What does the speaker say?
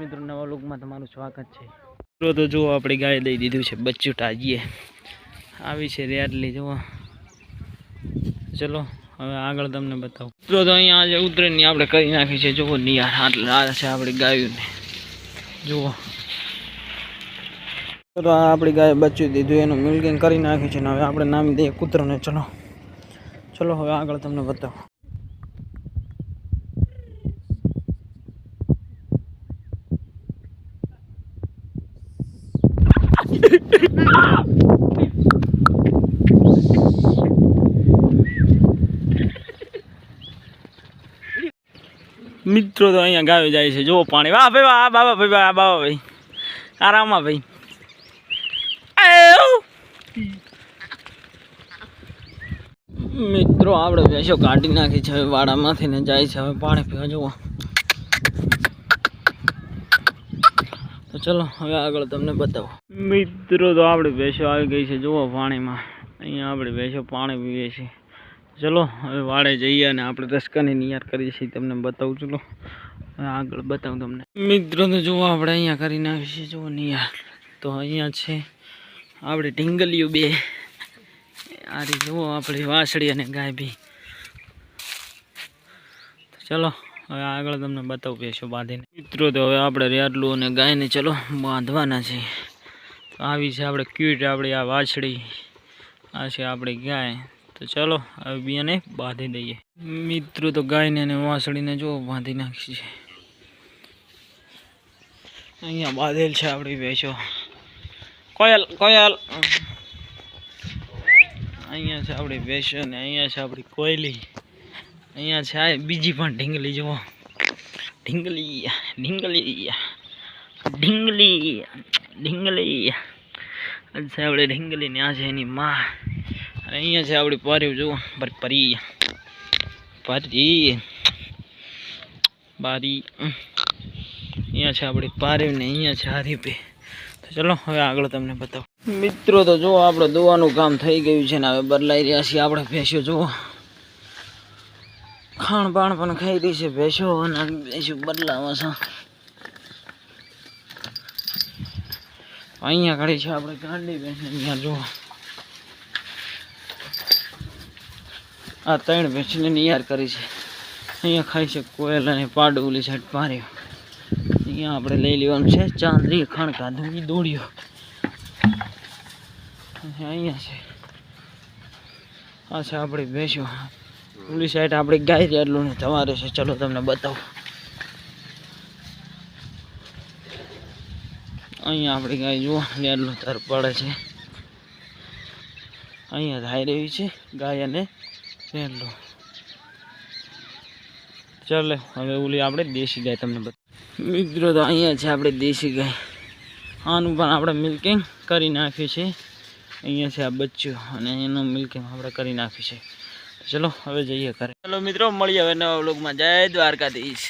મિત્રો, નવા લુકમાં તમારું સ્વાગત છે. મિત્રો, તો જુઓ, આપણી ગાય દઈ દીધું છે બચ્ચું ટાજીએ આવી છે રેડલી જુઓ. ચલો, હવે આગળ તમને બતાવું. મિત્રો, તો અહીંયા આજે ઉતરેની આપણે કરી નાખી છે, જુઓ નિયાર આટલે આ છે આપણી ગાયોને. જુઓ. તો આપણી ગાય બચ્ચું દીધું, એનું મિલ્કિંગ કરી નાખ્યું છે, ને હવે આપણે નામી દઈએ કૂતરોને. ચલો. ચલો, હવે આગળ તમને બતાવું. મિત્રો તો અહીંયા ગાવે જાય છે. જુઓ પાણી. વાહ ભાઈ, વાહ, બાબા ભાઈ, વાહ, બાબા ભાઈ. આરામમાં ભાઈ. મિત્રો, આપણે ભેંસો કાઢી નાખી છે. હવે વાડામાંથી ને જાય છે. હવે પાણી પીવા, જુઓ. તો ચલો, હવે આગળ તમને બતાવો. મિત્રો, તો આપણે ભેંસો આવી ગઈ છે. જુઓ પાણીમાં. અહીંયા આપણે ભેંસો પાણી પીએ છીએ ચલો, હવે વાડે જઈએ અને આપણે રસકાની નિયાર કરીએ છીએ તમને બતાવું, ચલો. આગળ બતાવું તમને. મિત્રો, તો જુઓ આપણે અહીંયા કરી નાખીએ છીએ જુઓ નિયાર તો અહીંયા છે આપણે ઢીંગલીઓ બે. આ રીતે જુઓ, આપણી વાસળી અને ગાય બી ચલો, હવે આગળ તમને બતાવું ભેંસો બાંધીને. મિત્રો, તો હવે આપણે રેડલું અને ગાયને ચલો બાંધવાના છે. તો આવી છે આપણે ક્યુટ, આપણી આ વાછડી. આ છે આપણી ગાય. તો ચલો, હવે બીયાને બાંધી દઈએ. મિત્રો તો ગાયને અને વાછડીને જો બાંધી નાખી છે. અહીંયા બાંધેલ છે આપણી ભેંસો. કોયલ કોયલ. અહીંયા છે આપણી ભેંસો ને અહીંયા છે આપણી કોયલી. અહીંયા છે આ બીજી પણ ઢીંગલી, જુઓ. ઢીંગલી ઢીંગલી ઢીંગલી. ઢીંગલી. આજ છે આપણે ઢીંગલી ને આ છે એની માં. અને અહીંયા છે આપણી પાર્યું, જુઓ પરી. પરી. બારી. અહીંયા છે આપણી પાર્યું ને અહીંયા છે હારીપે તો ચલો, હવે આગળ તમને બતાવો. મિત્રો, તો જુઓ, આપણે દોવાનું કામ થઈ ગયું છે ને હવે બદલાઈ રહ્યા છીએ આપણે ભેંસો, જુઓ. ખાણ પાણ પણ ખાઈ રહી છે ભેંસો અને ભેંસો બદલાવા છે. અહીંયા ઘડી છે આપણે ગાંડી બેન, અહીંયા જુઓ. આ ત્રણ ભેંસને નિયાર કરી છે. અહીંયા ખાઈ છે કોયલ અને પાડું ઓલી સાઈડ પાર્યો અહીંયા આપણે લઈ લેવાનું છે ચાંદરી ખાણ કાઢું એ દોડ્યો અહીંયા છે. આ છે આપણી ભેંસો ઓલી સાઈડ આપણે ગાય એટલું ને તમારે છે. ચલો તમને બતાવું. અહીંયા આપણે ગાય જુઓ રેડલું તર પડે છે. અહીંયા ધાઈ રહી છે ગાય અને રેડલું ચાલે, હવે ઓલી આપણે દેશી ગાય તમને બતા મિત્રો તો અહીંયા છે આપણે દેશી ગાય. આનું પણ આપણે મિલ્કિંગ કરી નાખ્યું છે. અહીંયા છે આ બચ્ચું અને એનું મિલ્કિંગ આપણે કરી નાખ્યું છે. ચલો, હવે જઈએ ઘરે. ચલો મિત્રો, મળીએ હવે નવા વ્લોગમાં. જય દ્વારકાધીશ.